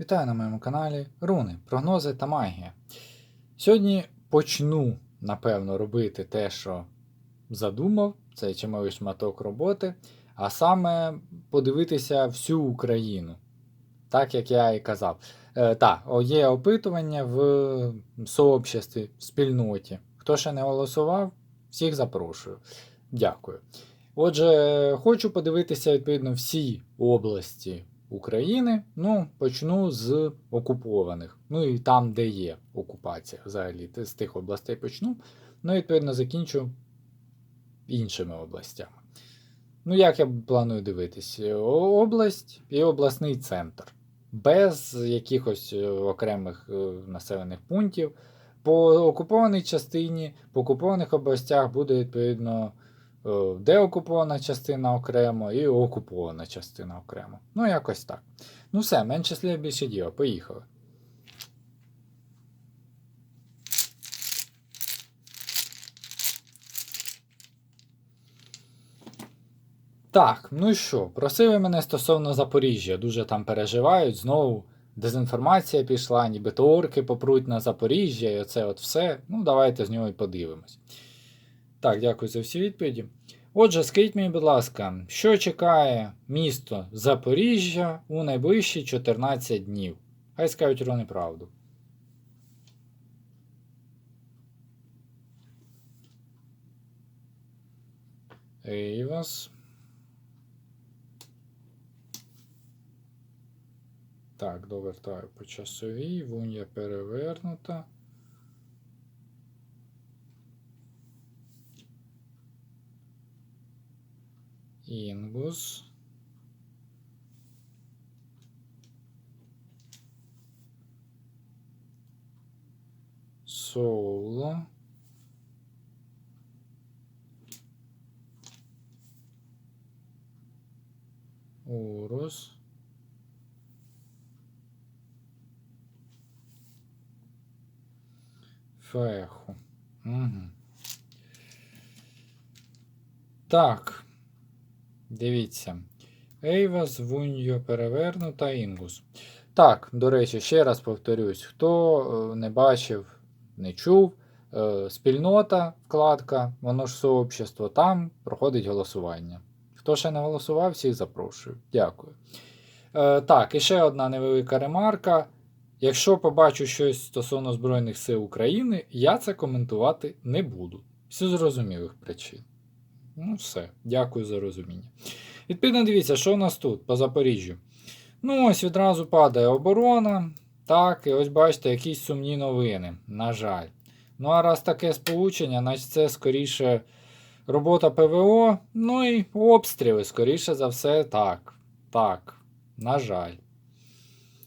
Вітаю на моєму каналі Руни, прогнози та магія. Сьогодні почну, напевно, робити те, що задумав, це чималий шматок роботи, а саме подивитися всю Україну. Так як я і казав. Е, так, є опитування в сообществі, в спільноті. Хто ще не голосував, всіх запрошую. Дякую. Отже, хочу подивитися відповідно всі області України. Ну, почну з окупованих. Ну і там, де є окупація, взагалі, з тих областей почну. Ну, і відповідно, закінчу іншими областями. Ну, як я планую дивитись? Область і обласний центр. Без якихось е, окремих е, населених пунктів. По окупованій частині, по окупованих областях буде відповідно е, деокупована частина окремо і окупована частина окремо. Ну, якось так. Ну все, менше слів більше діла. Поїхали. Так, ну і що, просили мене стосовно Запоріжжя, дуже там переживають, знову дезінформація пішла, нібито орки попруть на Запоріжжя, і оце от все. Ну, давайте з нього і подивимось. Так, дякую за всі відповіді. Отже, скажіть мені, будь ласка, що чекає місто Запоріжжя у найближчі 14 днів? Хай скажуть рони правду. Ейвас. Так, довертаю по часовій, вунья перевернута. Інгус. Соло. Урус. Феху. Угу. Так. Дивіться. Ейвас, Вуньо перевернута, Інгус. Так, до речі, ще раз повторюсь, хто е, не бачив, не чув, е, спільнота, вкладка, воно ж сообщество, там проходить голосування. Хто ще не голосував, всіх запрошую. Дякую. Е, так, і ще одна невелика ремарка. Якщо побачу щось стосовно Збройних сил України, я це коментувати не буду. З зрозумілих причин. Ну, все, дякую за розуміння. Відповідно, дивіться, що у нас тут по Запоріжжю. Ну, ось відразу падає оборона. Так, і ось бачите, якісь сумні новини. На жаль. Ну, а раз таке сполучення, значить це скоріше робота ПВО, ну і обстріли, скоріше за все, так. Так, на жаль.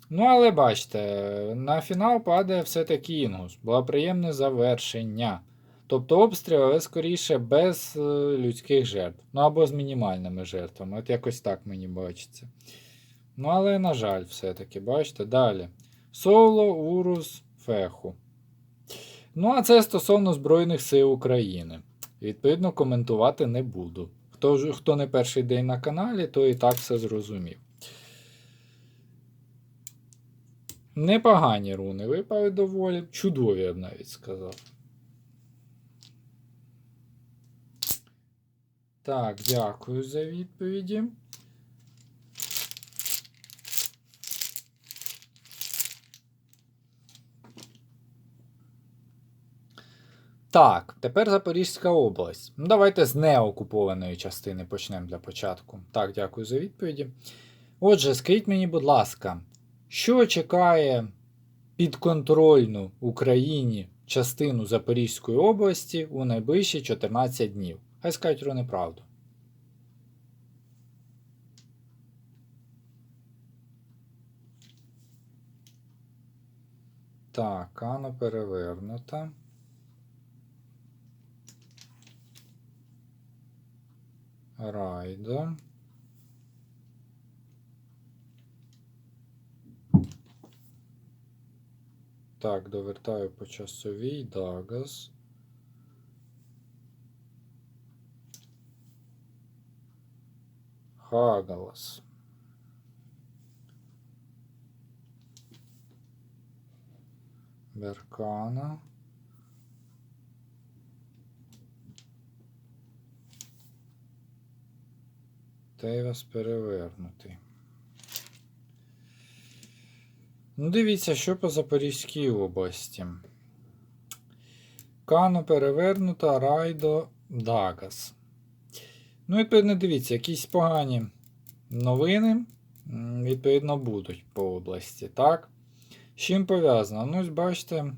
Ну, але бачите, на фінал падає все-таки Інгус. Було приємне завершення. Тобто обстріл, але скоріше без е, людських жертв. Ну або з мінімальними жертвами. От якось так мені бачиться. Ну, але, на жаль, все-таки, бачите, далі. Соло, Урус, Феху. Ну, а це стосовно Збройних сил України. Відповідно, коментувати не буду. Хто, хто не перший день на каналі, то і так все зрозумів. Непогані руни випали доволі. Чудові, я б навіть сказав. Так, дякую за відповіді. Так, тепер Запорізька область. Ну, давайте з неокупованої частини почнемо для початку. Так, дякую за відповіді. Отже, скажіть мені, будь ласка, що чекає підконтрольну Україні частину Запорізької області у найближчі 14 днів? Хай скажуть про неправду. Так, Ано перевернута. Райдо. Так, довертаю по часовій. Дагас. Хагалас. Беркана. Тейвас перевернутий. Ну, дивіться, що по Запорізькій області. Кано перевернута, Райдо, Дагас. Ну, відповідно, дивіться, якісь погані новини, відповідно, будуть по області, так? З чим пов'язано? Ну, ось бачите,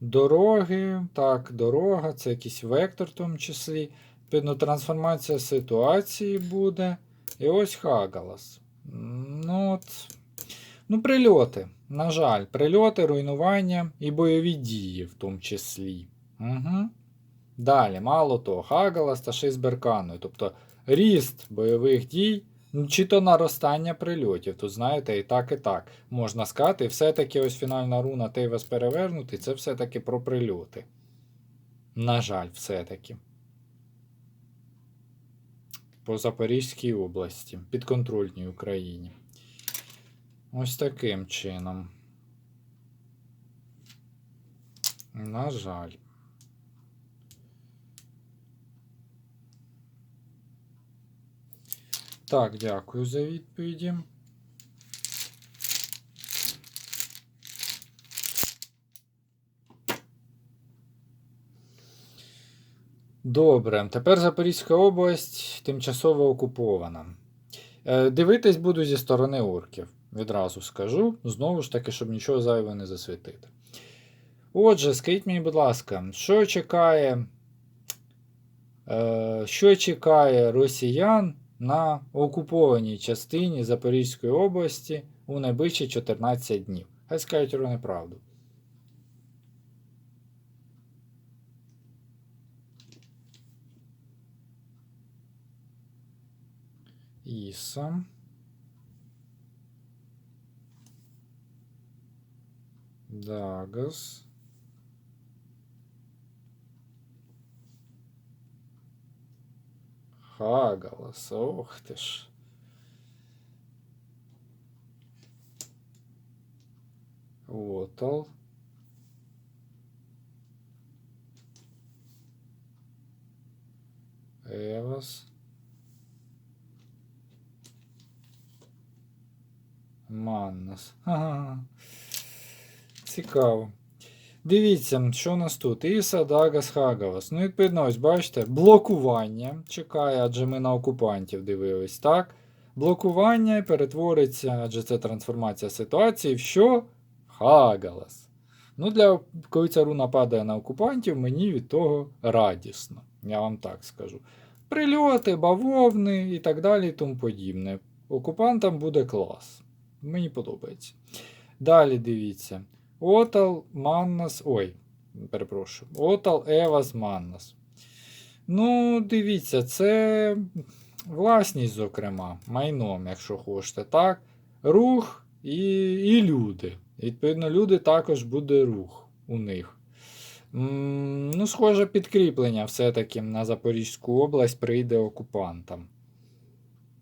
дороги, так, дорога, це якийсь вектор в тому числі. Відповідно, трансформація ситуації буде. І ось Хагалас. Ну, от, ну, прильоти. На жаль, прильоти, руйнування і бойові дії в тому числі. Угу. Далі, мало того, Хагалас та ще з Берканою. Тобто ріст бойових дій, ну, чи то наростання прильотів. Тут, знаєте, і так, і так. Можна сказати, все-таки ось фінальна руна Тейвас перевернутий, це все-таки про прильоти. На жаль, все-таки. По Запорізькій області, підконтрольній Україні. Ось таким чином. На жаль. Так, дякую за відповіді. Добре, тепер Запорізька область тимчасово окупована. Е, Дивитись буду зі сторони орків. Відразу скажу, знову ж таки, щоб нічого зайвого не засвітити. Отже, скажіть мені, будь ласка, що чекає, е, що чекає росіян на окупованій частині Запорізької області у найближчі 14 днів? Хай скажуть вони правду. Іса. Дагас. Хагалас, ох ти ж. Отал. Евас. Маннас. Ага. Цікаво. Дивіться, що у нас тут? Іса, Дагас, Хагавас. Ну, відповідно, ось бачите, блокування чекає, адже ми на окупантів дивились, так? Блокування перетвориться, адже це трансформація ситуації, в що? Хагалас. Ну, для коли ця руна падає на окупантів, мені від того радісно. Я вам так скажу. Прильоти, бавовни і так далі і тому подібне. Окупантам буде клас. Мені подобається. Далі дивіться. Отал Маннас. Ой, перепрошую. Отал Евас Маннас. Ну, дивіться, це власність, зокрема, майном, якщо хочете, так. Рух і, і люди. Відповідно, люди також буде рух у них. Ну, схоже, підкріплення все-таки на Запорізьку область прийде окупантам.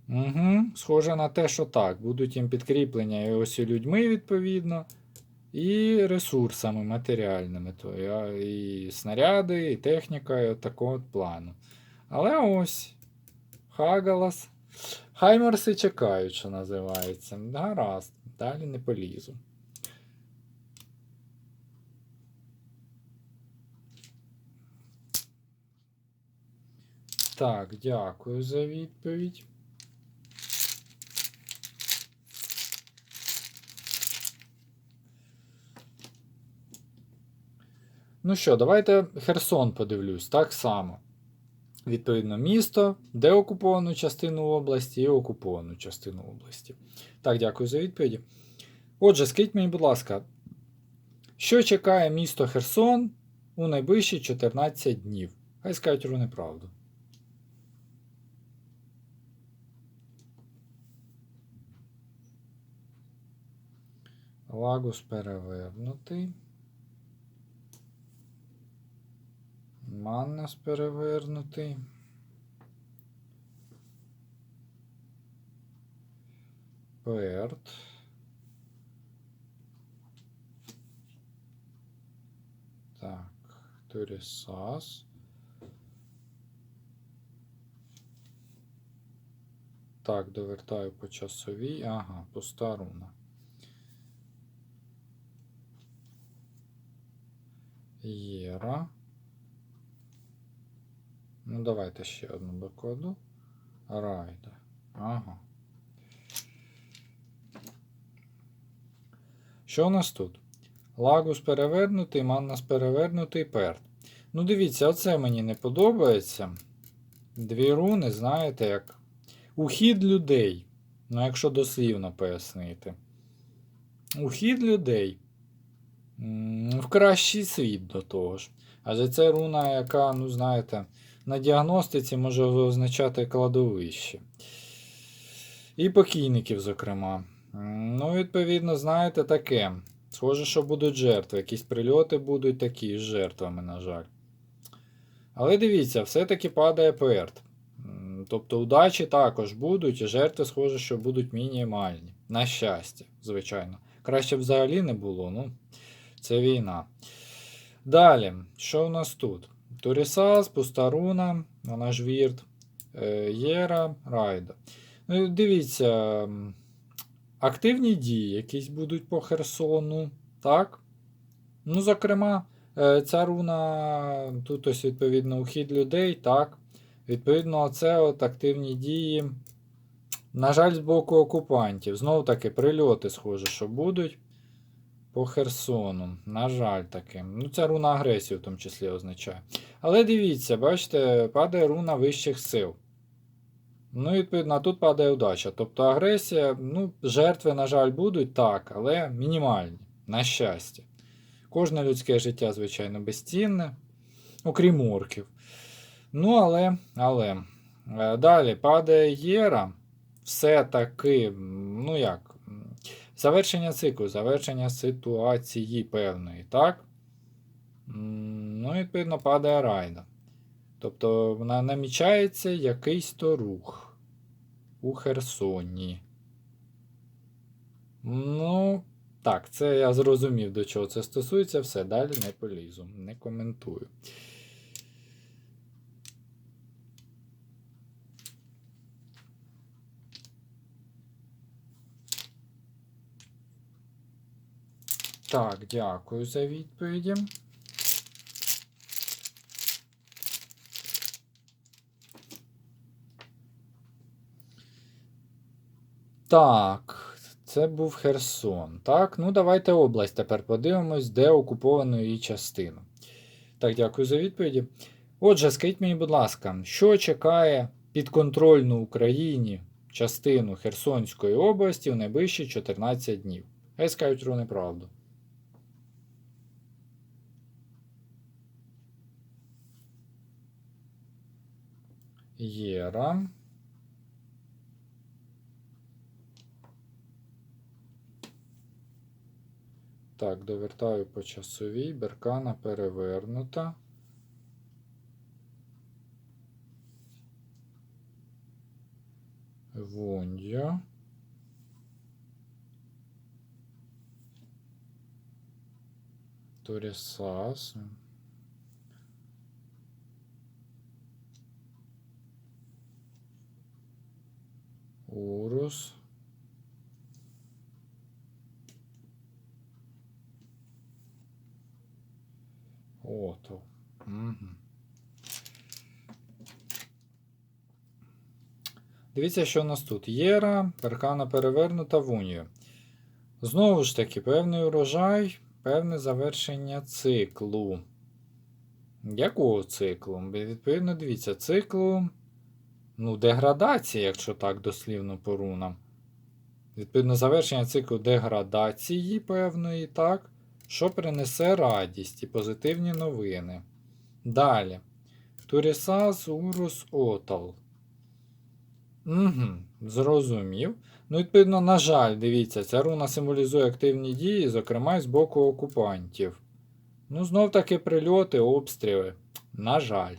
Угу, Схоже на те, що так. Будуть їм підкріплення і ось і людьми, відповідно, і ресурсами матеріальними. То і снаряди, і техніка, і от такого от плану. Але ось Хагалас. Хаймерси чекають, що називається. Гаразд, далі не полізу. Так, дякую за відповідь. Ну що, давайте Херсон подивлюсь так само. Відповідно, місто, де окуповану частину області і окуповану частину області. Так, дякую за відповіді. Отже, скажіть мені, будь ласка, що чекає місто Херсон у найближчі 14 днів? Хай скажуть вони правду. Лагус перевернутий. Маннас перевернутий. Перт. Так, Турісас. Так, довертаю по часовій. Ага, пуста руна. Єра. Ну, давайте ще одну докладу. Райда. Ага. Що у нас тут? Лагус перевернутий, Маннас перевернутий, перт. Ну, дивіться, оце мені не подобається. Дві руни, знаєте, як ухід людей. Ну, якщо дослівно пояснити. Ухід людей. В кращий світ до того ж. Адже це руна, яка, ну, знаєте, на діагностиці може означати кладовище. І покійників, зокрема. Ну, відповідно, знаєте, таке. Схоже, що будуть жертви. Якісь прильоти будуть такі з жертвами, на жаль. Але дивіться, все-таки падає перт. Тобто удачі також будуть, і жертви, схоже, що будуть мінімальні. На щастя, звичайно. Краще б взагалі не було, ну, це війна. Далі, що в нас тут? Турісас, Пустаруна, вона ж Вірт, е, Єра, Райда. Ну, дивіться, активні дії якісь будуть по Херсону, так? Ну, зокрема, е, ця руна, тут ось відповідно ухід людей, так. Відповідно, це от активні дії. На жаль, з боку окупантів. Знову таки, прильоти, схоже, що будуть по Херсону. На жаль, таки. Ну, це руна агресії в тому числі означає. Але дивіться, бачите, падає руна вищих сил. Ну, відповідно, тут падає удача. Тобто агресія, ну, жертви, на жаль, будуть так, але мінімальні, на щастя. Кожне людське життя, звичайно, безцінне, окрім орків. Ну, але, але. Е, Далі падає Єра. Все-таки, ну як, завершення циклу, завершення ситуації певної, так? Ну, відповідно, падає Райда. Тобто вона намічається якийсь то рух у Херсоні. Ну, так, це я зрозумів, до чого це стосується. Все, далі не полізу, не коментую. Так, дякую за відповіді. Так, це був Херсон. Так, ну давайте область тепер подивимось, де окуповано її частину. Так, дякую за відповіді. Отже, скажіть мені, будь ласка, що чекає підконтрольну Україні частину Херсонської області в найближчі 14 днів? Хай скажуть про неправду. Єра. Так, довертаю по часовій, беркана перевернута. Вундя. Торісас. Урус. Ото. Угу. Дивіться, що у нас тут. Єра, перкана перевернута в унію. Знову ж таки, певний урожай, певне завершення циклу. Якого циклу? Відповідно, дивіться, циклу. Ну, деградація, якщо так дослівно по рунам. Відповідно, завершення циклу деградації певної, так, що принесе радість і позитивні новини. Далі. Турісас Урус Отал. Угу, зрозумів. Ну, відповідно, на жаль, дивіться, ця руна символізує активні дії, зокрема, з боку окупантів. Ну, знов таки прильоти, обстріли. На жаль.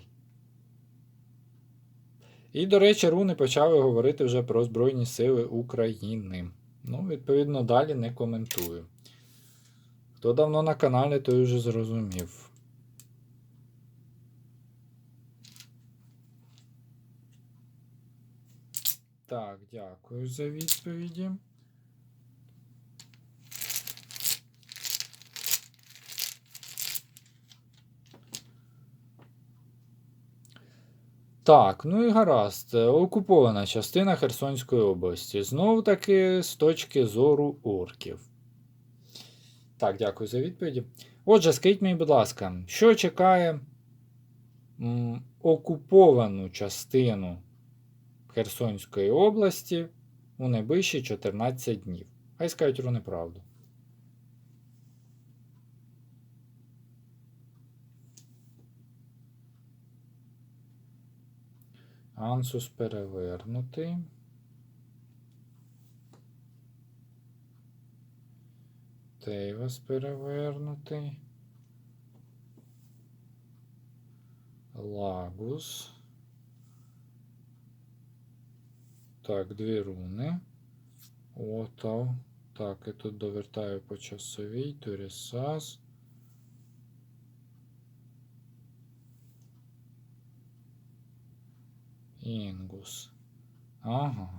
І, до речі, руни почали говорити вже про Збройні Сили України. Ну, відповідно, далі не коментую. Хто давно на каналі, той вже зрозумів. Так, дякую за відповіді. Так, ну і гаразд. Окупована частина Херсонської області. Знову таки з точки зору орків. Так, дякую за відповіді. Отже, скажіть мені, будь ласка, що чекає м, окуповану частину Херсонської області у найближчі 14 днів? Хай скажуть руни правду. Ансус перевернутий. Тейвас перевернутий. Лагус. Так, дві руни. Отав. Так, і тут довертаю по часовій. Турісас. Інгус. Ага.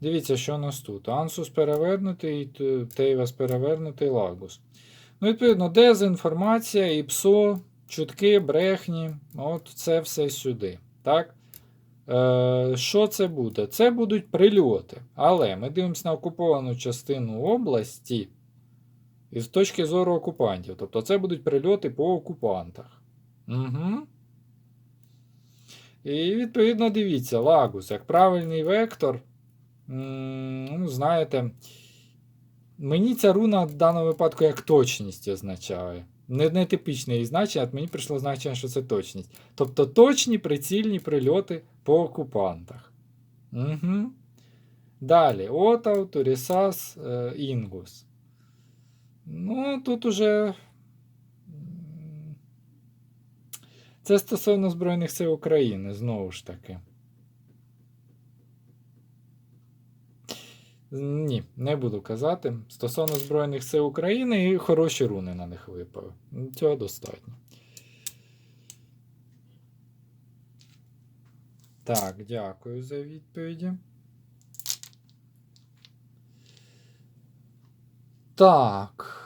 Дивіться, що у нас тут. Ансус перевернутий, Тейвас перевернутий, Лагус. Ну, відповідно, дезінформація, ІПСО, чутки, брехні. От це все сюди. Так? Е, що це буде? Це будуть прильоти. Але ми дивимося на окуповану частину області із точки зору окупантів. Тобто це будуть прильоти по окупантах. Угу. І відповідно дивіться, Лагус, як правильний вектор. Ну, знаєте, мені ця руна в даному випадку як точність означає. Не, не типічне її значення, а мені прийшло значення, що це точність. Тобто точні прицільні прильоти по окупантах. Угу. Далі, Отау, Турісас, е, Інгус. Ну, тут уже. м, Це стосовно Збройних сил України, знову ж таки. Ні, не буду казати. Стосовно Збройних сил України і хороші руни на них випали. Цього достатньо. Так, дякую за відповіді. Так.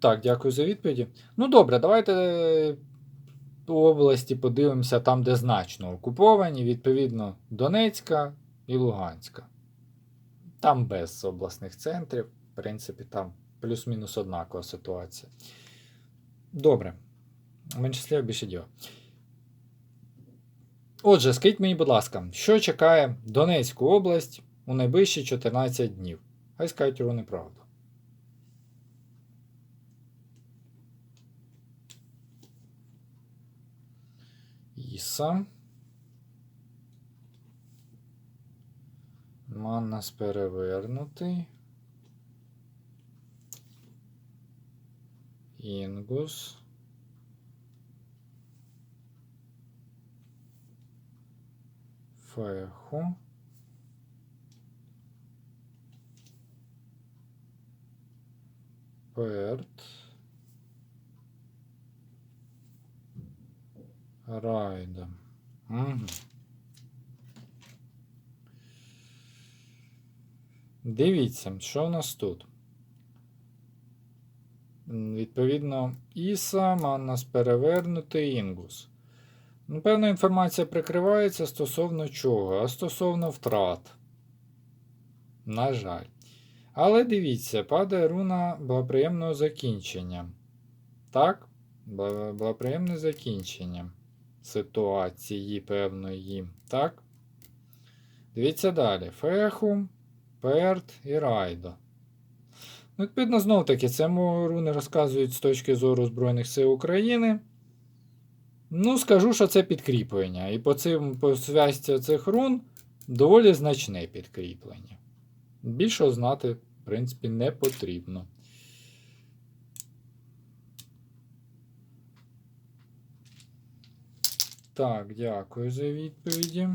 Так, дякую за відповіді. Ну добре, давайте е, по області подивимося там, де значно окуповані, відповідно, Донецька і Луганська. Там без обласних центрів, в принципі, там плюс-мінус однакова ситуація. Добре. Менше слів, більше діла. Отже, скажіть мені, будь ласка, що чекає Донецьку область у найближчі 14 днів? Хай скажуть його неправду. Іса. Маннас перевернутий. Інгус. Феху. Перт. Райда. Угу. Дивіться, що в нас тут? Відповідно, Іса, Маннас перевернутий Інгус. Ну, певна інформація прикривається стосовно чого? А стосовно втрат. На жаль. Але дивіться, падає руна благоприємного закінчення. Так? Благоприємне закінчення ситуації певної. Так? Дивіться далі. Феху, Перт і Райдо. Ну, відповідно, знов таки, це руни розказують з точки зору Збройних сил України. Ну, скажу, що це підкріплення. І по цим по зв'язці цих рун доволі значне підкріплення. Більшого знати, в принципі, не потрібно. Так, дякую за відповіді.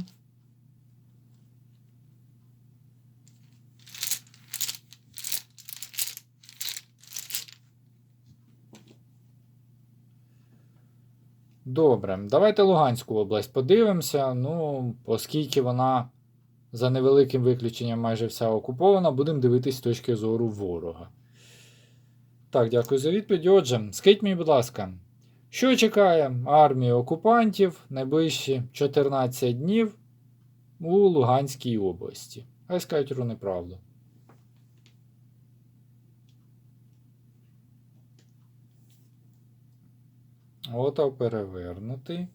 Добре, давайте Луганську область подивимося. Ну, оскільки вона за невеликим виключенням майже вся окупована, будемо дивитись з точки зору ворога. Так, дякую за відповідь. Отже, скажіть мені, будь ласка що чекає армію окупантів найближчі 14 днів у Луганській області? Хай скажуть ру неправду. Ото перевернутий.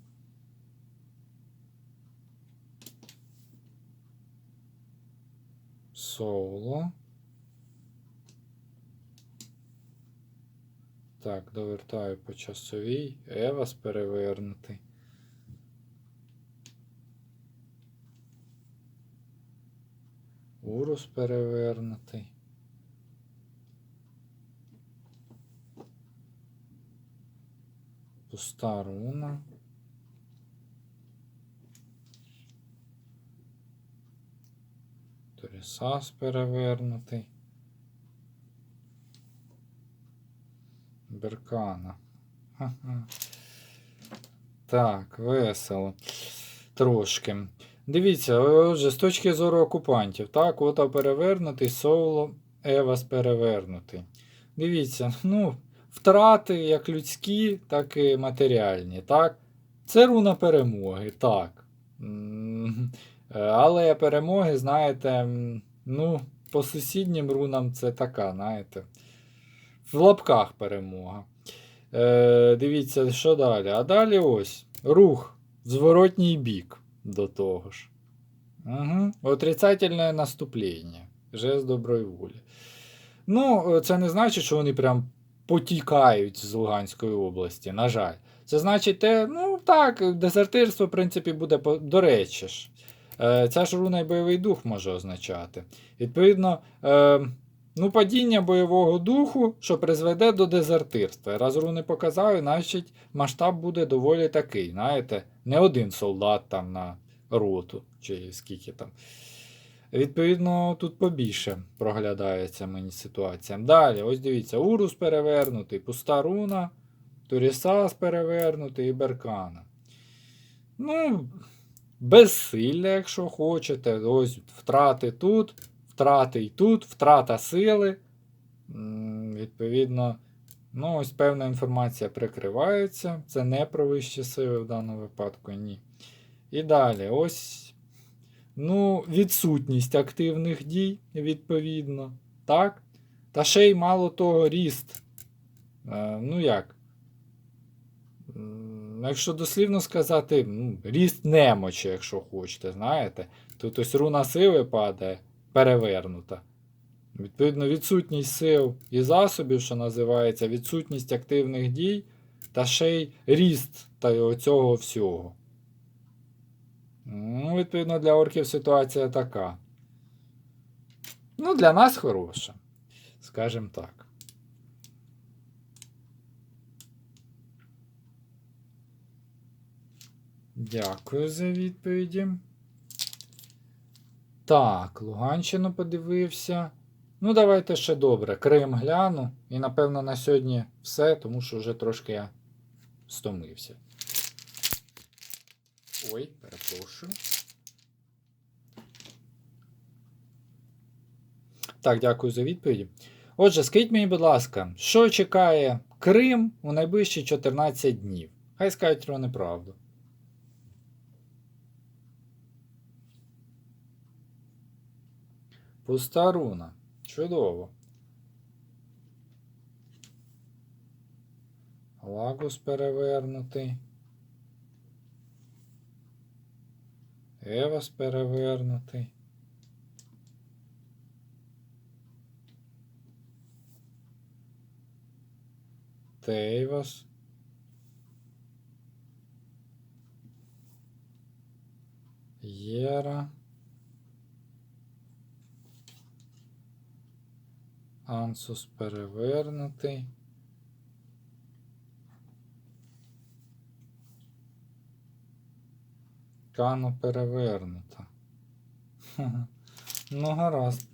Соло. Так, довертаю по часовій. Евас перевернутий. Урус перевернутий. Пуста руна. Торісас перевернутий. Беркана. Так, весело. Трошки. Дивіться, отже, з точки зору окупантів, так, ота перевернутий, соло, Евас перевернутий. Дивіться, ну, втрати як людські, так і матеріальні. так. Це руна перемоги, так. Е, Але перемоги, знаєте, ну, по сусіднім рунам це така, знаєте. В лапках перемога. Е, дивіться, що далі. А далі ось рух в зворотній бік до того ж. Угу. Отрицательне наступлення. Жест доброї волі. Ну, це не значить, що вони прям потікають з Луганської області, на жаль. Це значить, те, ну так, дезертирство, в принципі, буде до речі ж. Е, ця ж руна й бойовий дух може означати. Відповідно, е, ну, падіння бойового духу, що призведе до дезертирства. Раз руни показали, значить масштаб буде доволі такий. Знаєте, не один солдат там на роту, чи скільки там. Відповідно, тут побільше проглядається мені ситуація. Далі, ось дивіться, Урус перевернутий, пуста руна, Турісас перевернутий і Беркана. Ну, безсилля, якщо хочете. Ось втрати тут, втрати і тут, втрата сили. Відповідно, ну, ось певна інформація прикривається. Це не про вищі сили в даному випадку, ні. І далі, ось Ну, відсутність активних дій, відповідно. Так? Та ще й мало того, ріст. Е, ну як? Якщо дослівно сказати, ну, ріст немочі, якщо хочете, знаєте. Тут ось руна сили падає, перевернута. Відповідно, відсутність сил і засобів, що називається, відсутність активних дій, та ще й ріст та й оцього всього. Ну, відповідно, для орків ситуація така. Ну, для нас хороша. Скажем так. Дякую за відповіді. Так, Луганщину подивився. Ну, давайте ще добре. Крим гляну. І, напевно, на сьогодні все, тому що вже трошки я стомився. Ой, перепрошую. Так, дякую за відповіді. Отже, скажіть мені, будь ласка, що чекає Крим у найближчі 14 днів? Хай скажуть про неправду. Пуста руна. Чудово. Лагус перевернутий. Евас перевернутий. Тейвас. Єра. Ансус перевернутий. Кану перевернута. Ну, гаразд.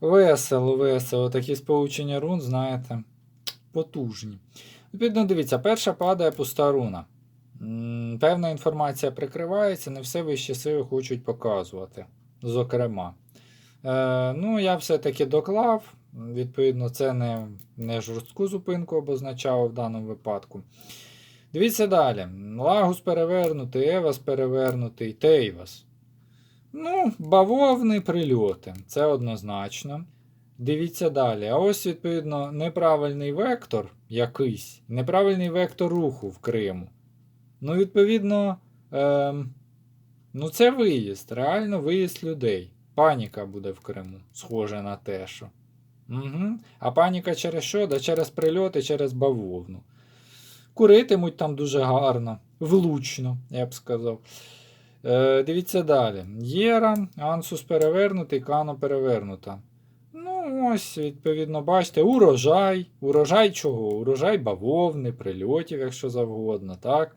Весело, весело. Такі сполучення рун, знаєте, потужні. Відповідно, дивіться, перша падає пуста руна. певна інформація прикривається, не все вищі сили хочуть показувати. Зокрема. Е, ну, я все-таки доклав. Відповідно, це не, не жорстку зупинку обозначало в даному випадку. Дивіться далі. Лагус перевернутий, Евас перевернутий, Тейвас. Ну, бавовни прильоти. Це однозначно. Дивіться далі. А ось, відповідно, неправильний вектор якийсь, неправильний вектор руху в Криму. Ну, відповідно, ем, ну це виїзд, реально виїзд людей. Паніка буде в Криму, схоже на те, що. Угу. А паніка через що? Да через прильоти, через бавовну. Куритимуть там дуже гарно, влучно, я б сказав. Е, дивіться далі. Єра, Ансус перевернутий, Кано перевернута. Ну, ось, відповідно, бачите, урожай. Урожай чого? Урожай бавовни, прильотів, якщо завгодно, так?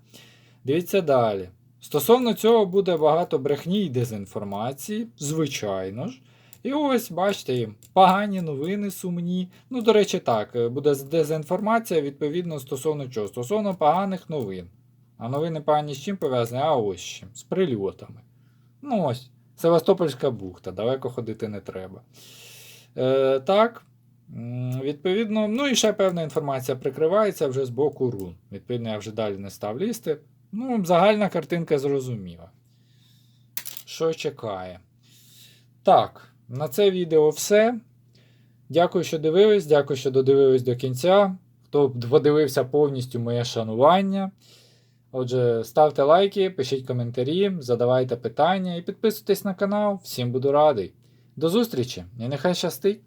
Дивіться далі. Стосовно цього буде багато брехні і дезінформації, звичайно ж. І ось, бачите, погані новини сумні. Ну, до речі, так, е, буде дезінформація відповідно стосовно чого? Стосовно поганих новин. А новини погані з чим пов'язані? А ось з чим, з прильотами. Ну ось, Севастопольська бухта, далеко ходити не треба. Е, так, відповідно, ну і ще певна інформація прикривається вже з боку рун. Відповідно, я вже далі не став лізти. Ну, загальна картинка зрозуміла. Що чекає? Так, на це відео все. Дякую, що дивились. Дякую, що додивились до кінця. Хто подивився повністю моє шанування. Отже, ставте лайки, пишіть коментарі, задавайте питання і підписуйтесь на канал. Всім буду радий. До зустрічі і нехай щастить!